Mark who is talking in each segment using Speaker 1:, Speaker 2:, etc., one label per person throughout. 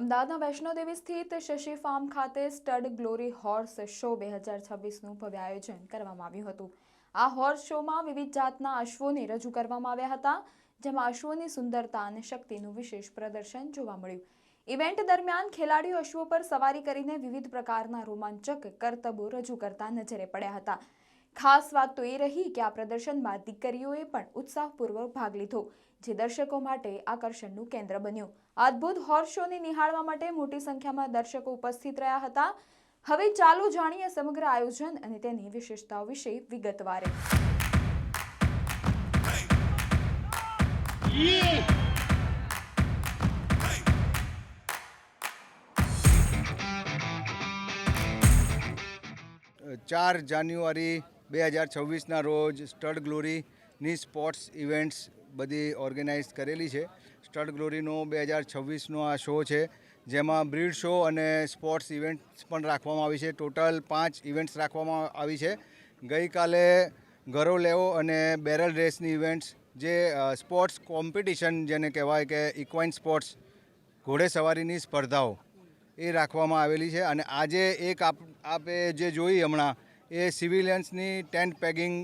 Speaker 1: અમદાવાદના વૈષ્ણોદેવી સ્થિત શશી ફાર્મ ખાતે સ્ટડ ગ્લોરી હોર્સ શો બે હજાર છવ્વીસનું ભવ્ય આયોજન કરવામાં આવ્યું હતું. આ હોર્સ શોમાં વિવિધ જાતના અશ્વોને રજૂ કરવામાં આવ્યા હતા, જેમાં અશ્વોની સુંદરતા અને શક્તિનું વિશેષ પ્રદર્શન જોવા મળ્યું. ઇવેન્ટ દરમિયાન ખેલાડીઓ અશ્વો પર સવારી કરીને વિવિધ પ્રકારના રોમાંચક કરતબો રજૂ કરતા નજરે પડ્યા હતા. ખાસ વાત તો એ રહી કે આ પ્રદર્શનમાં દીકરીઓએ પણ ઉત્સાહપૂર્વક ભાગ લીધો, જે દર્શકો માટે આકર્ષણનું કેન્દ્ર બન્યું. અદ્ભુત હોર્સ શોને નિહાળવા માટે મોટી સંખ્યામાં દર્શકો ઉપસ્થિત રહ્યા હતા. હવે ચાલો જાણીએ સમગ્ર આયોજન અને તેની વિશેષતાઓ વિશે વિગતવારે.
Speaker 2: ચાર જાન્યુઆરી બે હજાર છવ્વીસના રોજ સ્ટડ ગ્લોરીની સ્પોર્ટ્સ ઇવેન્ટ્સ બધી ઓર્ગેનાઇઝ કરેલી છે. સ્ટડ ગ્લોરીનો બે હજાર છવ્વીસનો આ શો છે, જેમાં બ્રીડ શો અને સ્પોર્ટ્સ ઇવેન્ટ્સ પણ રાખવામાં આવી છે. ટોટલ પાંચ ઇવેન્ટ્સ રાખવામાં આવી છે. ગઈકાલે ઘરો લેવો અને બેરલ રેસની ઇવેન્ટ્સ, જે સ્પોર્ટ્સ કોમ્પિટિશન જેને કહેવાય કે ઇક્વાઇન સ્પોર્ટ્સ ઘોડેસવારીની સ્પર્ધાઓ, એ રાખવામાં આવેલી છે. અને આજે એક આપ, આપે જે જોઈ હમણાં એ સિવિલિયન્સની ટેન્ટ પેગિંગ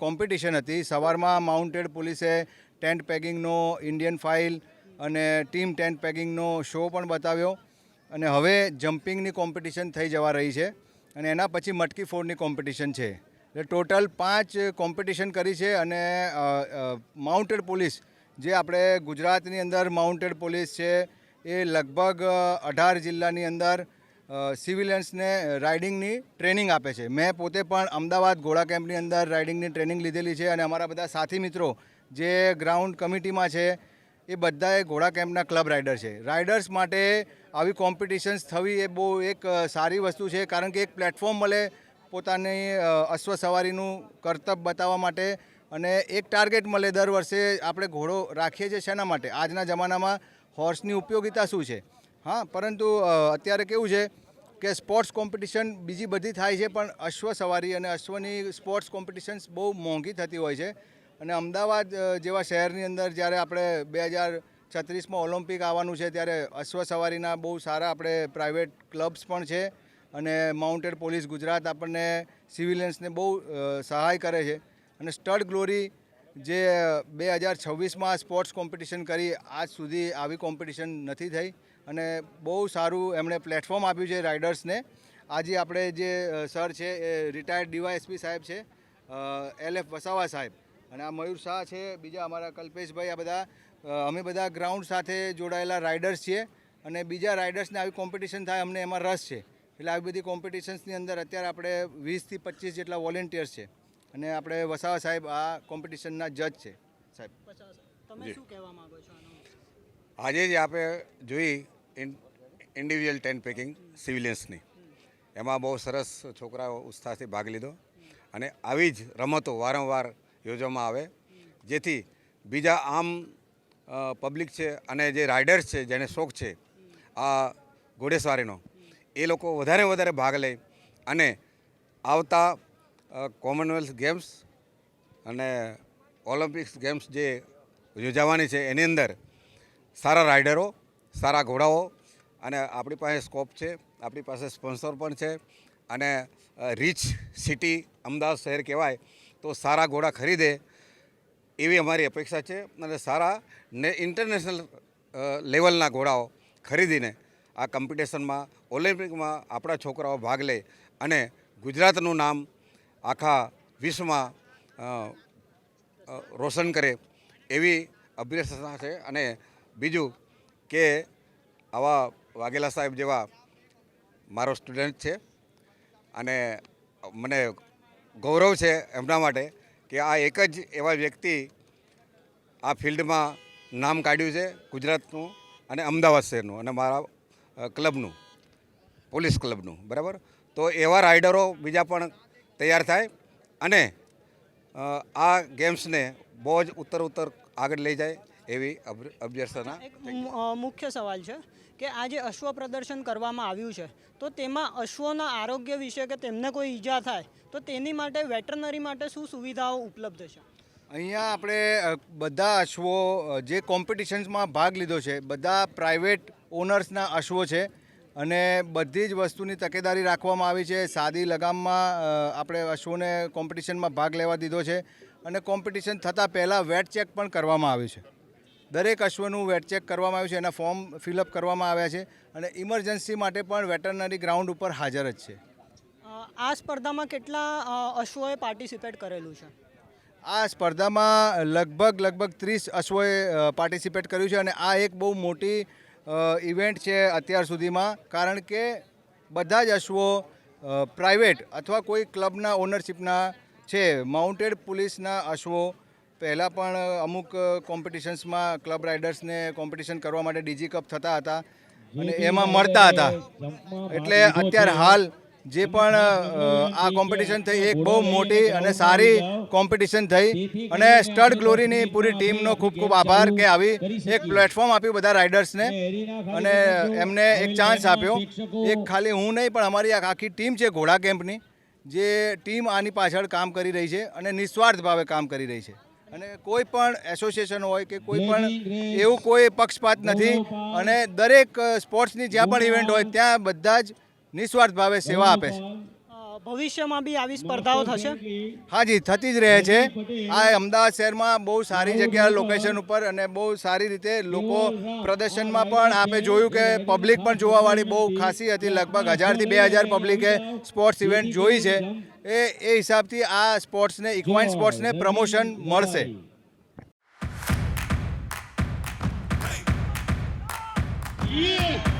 Speaker 2: કોમ્પિટિશન હતી. સવારમાં માઉન્ટેડ પોલીસે ટેન્ટ પેગિંગનો ઇન્ડિયન ફાઇલ અને ટીમ ટેન્ટ પેગિંગનો શો પણ બતાવ્યો. અને હવે જમ્પિંગની કોમ્પિટિશન થઈ જવા રહી છે અને એના પછી મટકી ફોડની કોમ્પિટિશન છે. એટલે ટોટલ પાંચ કોમ્પિટિશન કરી છે અને માઉન્ટેડ પોલીસ, જે આપણે ગુજરાતની અંદર માઉન્ટેડ પોલીસ છે, એ લગભગ અઢાર જિલ્લાની અંદર સિવિલિયન્સને રાઇડિંગની ટ્રેનિંગ આપે છે. મેં પોતે પણ અમદાવાદ ઘોડા કેમ્પની અંદર રાઇડિંગની ટ્રેનિંગ લીધેલી છે અને અમારા બધા સાથી મિત્રો જે ગ્રાઉન્ડ કમિટીમાં છે, એ બધાએ ઘોડા કેમ્પના ક્લબ રાઇડર છે. રાઇડર્સ માટે આવી કોમ્પિટિશન્સ થવી એ બહુ એક સારી વસ્તુ છે, કારણ કે એક પ્લેટફોર્મ મળે પોતાની અશ્વ સવારીનું કરતબ બતાવવા માટે અને એક ટાર્ગેટ મળે દર વર્ષે આપણે ઘોડો રાખીએ છીએ શેના માટે? આજના જમાનામાં હોર્સની ઉપયોગિતા શું છે? હા, પરંતુ અત્યારે કેવું છે કે સ્પોર્ટ્સ કોમ્પિટિશન બીજી બધી થાય છે, પણ અશ્વ સવારી અને અશ્વની સ્પોર્ટ્સ કોમ્પિટિશન્સ બહુ મોંઘી થતી હોય છે. અને અમદાવાદ જેવા શહેરની અંદર જ્યારે આપણે બે હજાર છત્રીસમાં ઓલિમ્પિક આવવાનું છે, ત્યારે અશ્વ સવારીના બહુ સારા આપણે પ્રાઇવેટ ક્લબ્સ પણ છે અને માઉન્ટેડ પોલીસ ગુજરાત આપણને સિવિલિયન્સને બહુ સહાય કરે છે. અને સ્ટડ ગ્લોરી જે બે હજાર છવ્વીસમાં સ્પોર્ટ્સ કોમ્પિટિશન કરી, આજ સુધી આવી કોમ્પિટિશન નથી થઈ. અને બહુ સારું એમણે પ્લેટફોર્મ આપ્યું છે રાઇડર્સને આજે આપણે જે સર છે એ રિટાયર્ડ ડીવાયએસપી સાહેબ છે એલ એફ વસાવા સાહેબ. અને આ મયુર શાહ છે બીજા અમારા કલ્પેશભાઈ આ બધા અમે બધા ગ્રાઉન્ડ સાથે જોડાયેલા રાઇડર્સ છીએ. અને બીજા રાઇડર્સને આવી કોમ્પિટિશન થાય અમને એમાં રસ છે. એટલે આવી બધી કોમ્પિટિશન્સની અંદર અત્યારે આપણે વીસથી પચીસ જેટલા વોલેન્ટિયર્સ છે. અને આપણે વસાવા સાહેબ આ કોમ્પિટિશનના જજ છે સાહેબ.
Speaker 3: પચાસ તમે શું કહેવા માંગો છો
Speaker 4: આજે જ આપણે જોઈ ઇન્ડિવિજ્યુઅલ ટેન પેકિંગ સિવિલિયન્સની એમાં બહુ સરસ છોકરાઓ ઉત્સાહથી ભાગ લીધો. અને આવી જ રમતો વારંવાર યોજવામાં આવે. જેથી બીજા આમ પબ્લિક છે અને જે રાઇડર્સ છે, જેને શોખ છે, આ ઘોડેસવારીનો, એ લોકો વધારે વધારે ભાગ લે અને આવતા કોમનવેલ્થ ગેમ્સ અને ઓલિમ્પિક્સ ગેમ્સ જે યોજાવાની છે, એની અંદર સારા રાઇડરો, સારા ઘોડાઓ અને આપણી પાસે સ્કોપ છે, આપણી પાસે સ્પોન્સર પણ છે અને રીચ સિટી અમદાવાદ શહેર કહેવાય તો સારા ઘોડા ખરીદે એવી અમારી અપેક્ષા છે અને સારા ને ઇન્ટરનેશનલ લેવલના ઘોડાઓ ખરીદીને આ કોમ્પિટિશનમાં, ઓલિમ્પિકમાં આપણા છોકરાઓ ભાગ લે અને ગુજરાતનું નામ આખા વિશ્વમાં રોશન કરે એવી અભ્યર્થના છે અને બીજું કે આવા વાઘેલા સાહેબ જેવા મારો સ્ટુડન્ટ છે અને મને ગૌરવ છે એમના માટે કે આ એક જ એવા વ્યક્તિ આ ફિલ્ડમાં નામ કાઢ્યું છે ગુજરાતનું અને અમદાવાદ શહેરનું અને મારા ક્લબનું, પોલીસ ક્લબનું, બરાબર? તો એવા રાઇડરો બીજા પણ તૈયાર થાય અને આ ગેમ્સને બહુ જ ઉત્તર ઉત્તર આગળ લઈ જાય એવી
Speaker 3: એક મુખ્ય સવાલ છે કે આ જે અશ્વ પ્રદર્શન કરવામાં આવ્યું છે તો તેમાં અશ્વના આરોગ્ય વિશે કે તેમને કોઈ ઈજા થાય તો તેની માટે વેટરનરી માટે શું સુવિધાઓ ઉપલબ્ધ છે?
Speaker 2: અહીંયા આપણે બધા અશ્વો જે કોમ્પિટિશન્સમાં ભાગ લીધો છે બધા પ્રાઇવેટ ઓનર્સના અશ્વો છે અને બધી જ વસ્તુની તકેદારી રાખવામાં આવી છે. સાદી લગામમાં આપણે અશ્વોને કોમ્પિટિશનમાં ભાગ લેવા દીધો છે અને કોમ્પિટિશન થતાં પહેલાં વેટ ચેક પણ કરવામાં આવ્યું છે. દરેક અશ્વનું વેટ ચેક કરવામાં આવ્યું છે એના ફોર્મ ફિલઅપ કરવામાં આવ્યા છે અને ઇમરજન્સી માટે પણ વેટરનરી ગ્રાઉન્ડ ઉપર હાજર જ છે.
Speaker 3: આ સ્પર્ધામાં કેટલા અશ્વોએ પાર્ટિસિપેટ કરેલું છે?
Speaker 2: આ સ્પર્ધામાં લગભગ લગભગ ત્રીસ અશ્વોએ પાર્ટિસિપેટ કર્યું છે અને આ એક બહુ મોટી ઇવેન્ટ છે અત્યાર સુધીમાં કારણ કે બધા જ અશ્વો પ્રાઇવેટ અથવા કોઈ ક્લબના ઓનરશિપના છે માઉન્ટેડ પોલીસના અશ્વો પહેલાં પણ અમુક કોમ્પિટિશન્સમાં ક્લબ રાઇડર્સને કોમ્પિટિશન કરવા માટે ડીજી કપ થતા હતા અને એમાં મળતા હતા. એટલે અત્યારે હાલ જે પણ આ કોમ્પિટિશન થઈ એક બહુ મોટી અને સારી કોમ્પિટિશન થઈ. અને સ્ટડ ગ્લોરીની પૂરી ટીમનો ખૂબ ખૂબ આભાર કે આવી એક પ્લેટફોર્મ આપ્યું બધા રાઇડર્સને. અને એમને એક ચાન્સ આપ્યો. એક ખાલી હું નહીં પણ અમારી આખી ટીમ છે ઘોડા કેમ્પની જે ટીમ આની પાછળ કામ કરી રહી છે અને નિસ્વાર્થ ભાવે કામ કરી રહી છે. અને કોઈ પણ એસોસિએશન હોય કે કોઈ પણ એવું કોઈ પક્ષપાત નથી. અને દરેક સ્પોર્ટ્સની જ્યાં પણ ઇવેન્ટ હોય ત્યાં બધા જ નિસ્વાર્થ ભાવે સેવા આપે છે.
Speaker 3: ભવિષ્યમાં બી આવી સ્પર્ધાઓ થશે?
Speaker 2: હાજી થતી જ રહે છે. આ અમદાવાદ શહેરમાં બહુ સારી જગ્યા લોકેશન ઉપર અને બહુ સારી રીતે લોકો પ્રદર્શનમાં પણ આપણે જોયું કે પબ્લિક પણ જોવાવાળી બહુ ખાસી હતી. લગભગ હજારથી બે હજાર પબ્લિકે સ્પોર્ટ્સ ઇવેન્ટ જોઈ છે. એ એ હિસાબથી આ સ્પોર્ટ્સને ઇક્વાઇન સ્પોર્ટ્સને પ્રમોશન મળશે.
Speaker 5: Yeah.